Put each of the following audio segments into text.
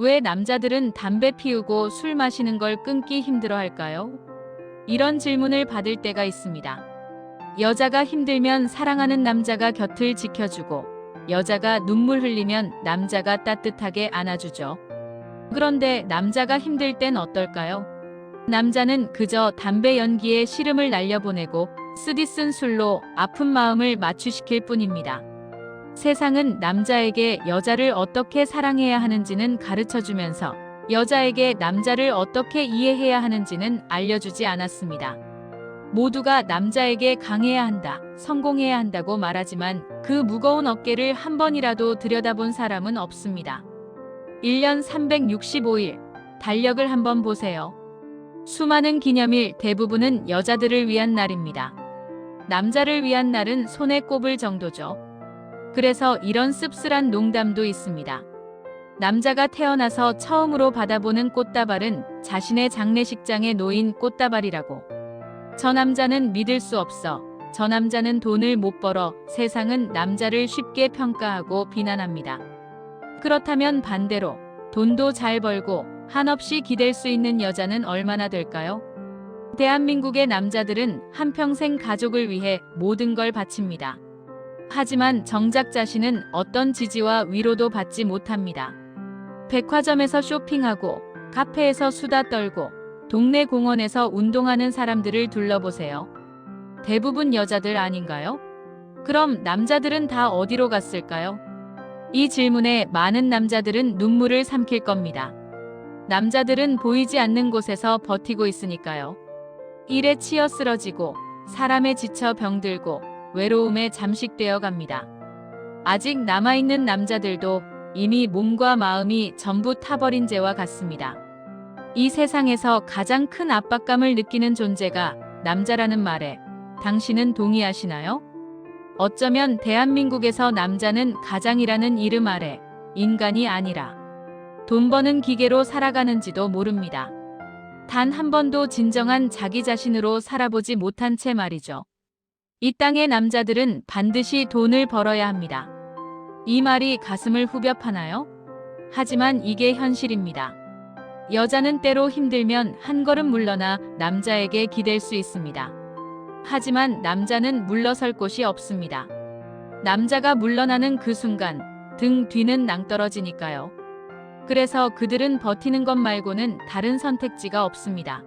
왜 남자들은 담배 피우고 술 마시는 걸 끊기 힘들어 할까요? 이런 질문을 받을 때가 있습니다. 여자가 힘들면 사랑하는 남자가 곁을 지켜주고 여자가 눈물 흘리면 남자가 따뜻하게 안아주죠. 그런데 남자가 힘들 땐 어떨까요? 남자는 그저 담배 연기에 시름을 날려보내고 쓰디쓴 술로 아픈 마음을 마취시킬 뿐입니다. 세상은 남자에게 여자를 어떻게 사랑해야 하는지는 가르쳐 주면서 여자에게 남자를 어떻게 이해해야 하는지는 알려주지 않았습니다. 모두가 남자에게 강해야 한다, 성공해야 한다고 말하지만 그 무거운 어깨를 한 번이라도 들여다본 사람은 없습니다. 1년 365일, 달력을 한번 보세요. 수많은 기념일 대부분은 여자들을 위한 날입니다. 남자를 위한 날은 손에 꼽을 정도죠. 그래서 이런 씁쓸한 농담도 있습니다. 남자가 태어나서 처음으로 받아보는 꽃다발은 자신의 장례식장에 놓인 꽃다발이라고. 저 남자는 믿을 수 없어. 저 남자는 돈을 못 벌어 세상은 남자를 쉽게 평가하고 비난합니다. 그렇다면 반대로 돈도 잘 벌고 한없이 기댈 수 있는 여자는 얼마나 될까요? 대한민국의 남자들은 한평생 가족을 위해 모든 걸 바칩니다. 하지만 정작 자신은 어떤 지지와 위로도 받지 못합니다. 백화점에서 쇼핑하고 카페에서 수다 떨고 동네 공원에서 운동하는 사람들을 둘러보세요. 대부분 여자들 아닌가요? 그럼 남자들은 다 어디로 갔을까요? 이 질문에 많은 남자들은 눈물을 삼킬 겁니다. 남자들은 보이지 않는 곳에서 버티고 있으니까요. 일에 치여 쓰러지고 사람에 지쳐 병들고 외로움에 잠식되어 갑니다. 아직 남아있는 남자들도 이미 몸과 마음이 전부 타버린 죄와 같습니다. 이 세상에서 가장 큰 압박감을 느끼는 존재가 남자라는 말에 당신은 동의하시나요? 어쩌면 대한민국에서 남자는 가장이라는 이름 아래 인간이 아니라 돈 버는 기계로 살아가는지도 모릅니다. 단 한 번도 진정한 자기 자신으로 살아보지 못한 채 말이죠. 이 땅의 남자들은 반드시 돈을 벌어야 합니다. 이 말이 가슴을 후벼 파나요? 하지만 이게 현실입니다. 여자는 때로 힘들면 한 걸음 물러나 남자에게 기댈 수 있습니다. 하지만 남자는 물러설 곳이 없습니다. 남자가 물러나는 그 순간 등 뒤는 낭떨어지니까요. 그래서 그들은 버티는 것 말고는 다른 선택지가 없습니다.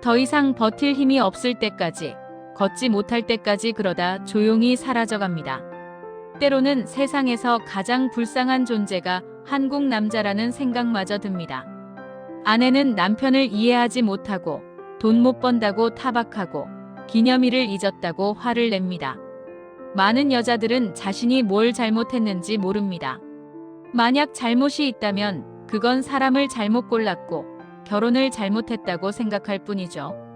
더 이상 버틸 힘이 없을 때까지, 걷지 못할 때까지 그러다 조용히 사라져갑니다. 때로는 세상에서 가장 불쌍한 존재가 한국 남자라는 생각마저 듭니다. 아내는 남편을 이해하지 못하고 돈 못 번다고 타박하고 기념일을 잊었다고 화를 냅니다. 많은 여자들은 자신이 뭘 잘못했는지 모릅니다. 만약 잘못이 있다면 그건 사람을 잘못 골랐고 결혼을 잘못했다고 생각할 뿐이죠.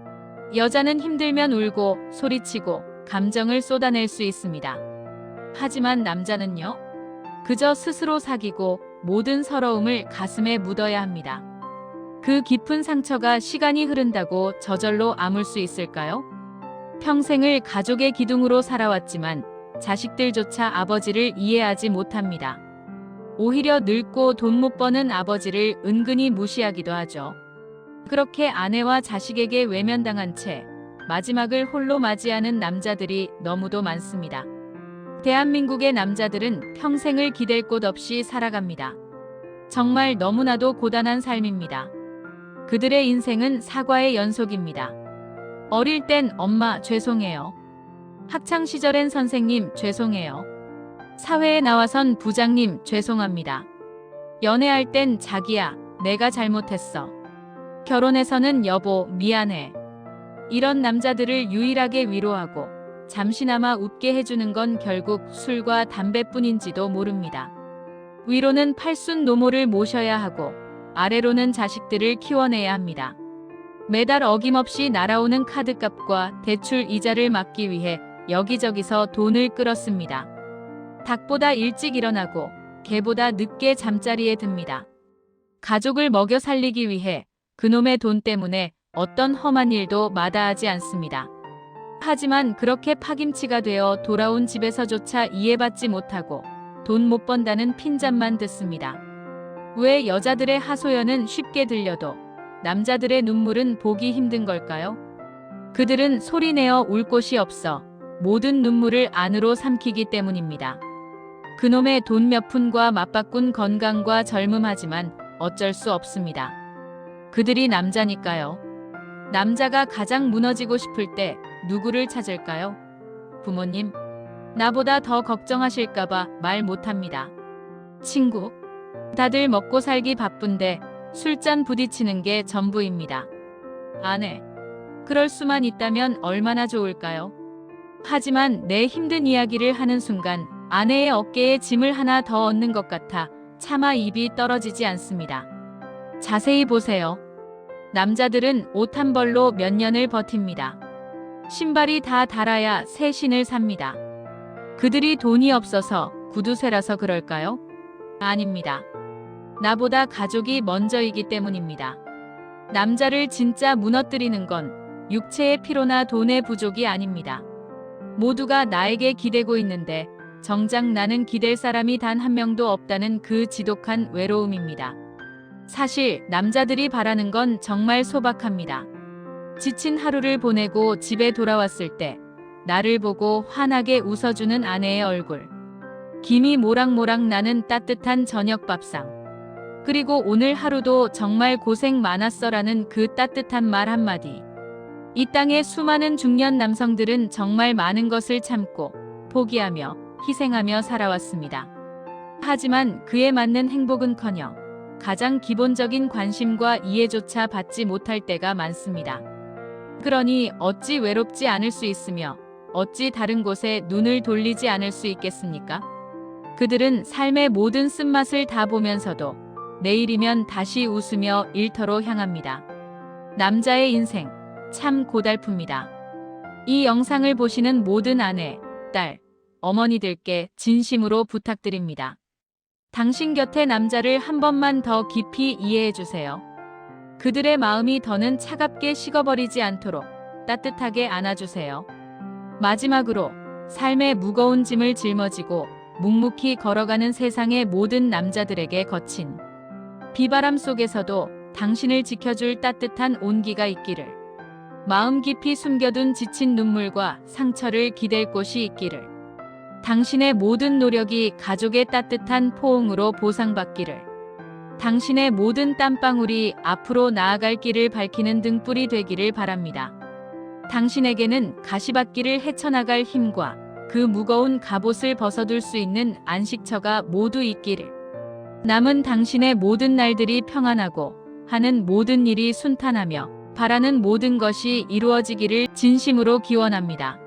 여자는 힘들면 울고 소리치고 감정을 쏟아낼 수 있습니다. 하지만 남자는요? 그저 스스로 사귀고 모든 서러움을 가슴에 묻어야 합니다. 그 깊은 상처가 시간이 흐른다고 저절로 아물 수 있을까요? 평생을 가족의 기둥으로 살아왔지만 자식들조차 아버지를 이해하지 못합니다. 오히려 늙고 돈 못 버는 아버지를 은근히 무시하기도 하죠. 그렇게 아내와 자식에게 외면당한 채 마지막을 홀로 맞이하는 남자들이 너무도 많습니다. 대한민국의 남자들은 평생을 기댈 곳 없이 살아갑니다. 정말 너무나도 고단한 삶입니다. 그들의 인생은 사과의 연속입니다. 어릴 땐 엄마 죄송해요. 학창 시절엔 선생님 죄송해요. 사회에 나와선 부장님 죄송합니다. 연애할 땐 자기야 내가 잘못했어. 결혼해서는 여보 미안해. 이런 남자들을 유일하게 위로하고 잠시나마 웃게 해주는 건 결국 술과 담배뿐인지도 모릅니다. 위로는 팔순 노모를 모셔야 하고 아래로는 자식들을 키워내야 합니다. 매달 어김없이 날아오는 카드값과 대출 이자를 막기 위해 여기저기서 돈을 끌었습니다. 닭보다 일찍 일어나고 개보다 늦게 잠자리에 듭니다. 가족을 먹여 살리기 위해 그놈의 돈 때문에 어떤 험한 일도 마다하지 않습니다. 하지만 그렇게 파김치가 되어 돌아온 집에서조차 이해받지 못하고 돈 못 번다는 핀잔만 듣습니다. 왜 여자들의 하소연은 쉽게 들려도 남자들의 눈물은 보기 힘든 걸까요? 그들은 소리내어 울 곳이 없어 모든 눈물을 안으로 삼키기 때문입니다. 그놈의 돈 몇 푼과 맞바꾼 건강과 젊음하지만 어쩔 수 없습니다. 그들이 남자니까요. 남자가 가장 무너지고 싶을 때 누구를 찾을까요? 부모님, 나보다 더 걱정하실까봐 말 못합니다. 친구, 다들 먹고 살기 바쁜데 술잔 부딪히는 게 전부입니다. 아내, 그럴 수만 있다면 얼마나 좋을까요? 하지만 내 힘든 이야기를 하는 순간 아내의 어깨에 짐을 하나 더 얹는 것 같아 차마 입이 떨어지지 않습니다. 자세히 보세요. 남자들은 옷 한 벌로 몇 년을 버팁니다. 신발이 다 달아야 새 신을 삽니다. 그들이 돈이 없어서 구두쇠라서 그럴까요? 아닙니다. 나보다 가족이 먼저이기 때문입니다. 남자를 진짜 무너뜨리는 건 육체의 피로나 돈의 부족이 아닙니다. 모두가 나에게 기대고 있는데 정작 나는 기댈 사람이 단 한 명도 없다는 그 지독한 외로움입니다. 사실 남자들이 바라는 건 정말 소박합니다. 지친 하루를 보내고 집에 돌아왔을 때 나를 보고 환하게 웃어주는 아내의 얼굴. 김이 모락모락 나는 따뜻한 저녁 밥상. 그리고 오늘 하루도 정말 고생 많았어라는 그 따뜻한 말 한마디. 이 땅의 수많은 중년 남성들은 정말 많은 것을 참고 포기하며 희생하며 살아왔습니다. 하지만 그에 맞는 행복은커녕 가장 기본적인 관심과 이해조차 받지 못할 때가 많습니다. 그러니 어찌 외롭지 않을 수 있으며 어찌 다른 곳에 눈을 돌리지 않을 수 있겠습니까? 그들은 삶의 모든 쓴맛을 다 보면서도 내일이면 다시 웃으며 일터로 향합니다. 남자의 인생 참 고달픕니다. 이 영상을 보시는 모든 아내, 딸, 어머니들께 진심으로 부탁드립니다. 당신 곁의 남자를 한 번만 더 깊이 이해해 주세요. 그들의 마음이 더는 차갑게 식어버리지 않도록 따뜻하게 안아주세요. 마지막으로 삶의 무거운 짐을 짊어지고 묵묵히 걸어가는 세상의 모든 남자들에게 거친 비바람 속에서도 당신을 지켜줄 따뜻한 온기가 있기를. 마음 깊이 숨겨둔 지친 눈물과 상처를 기댈 곳이 있기를. 당신의 모든 노력이 가족의 따뜻한 포옹으로 보상받기를. 당신의 모든 땀방울이 앞으로 나아갈 길을 밝히는 등불이 되기를 바랍니다. 당신에게는 가시밭길을 헤쳐나갈 힘과 그 무거운 갑옷을 벗어둘 수 있는 안식처가 모두 있기를. 남은 당신의 모든 날들이 평안하고 하는 모든 일이 순탄하며 바라는 모든 것이 이루어지기를 진심으로 기원합니다.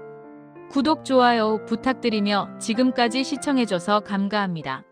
구독, 좋아요 부탁드리며 지금까지 시청해줘서 감사합니다.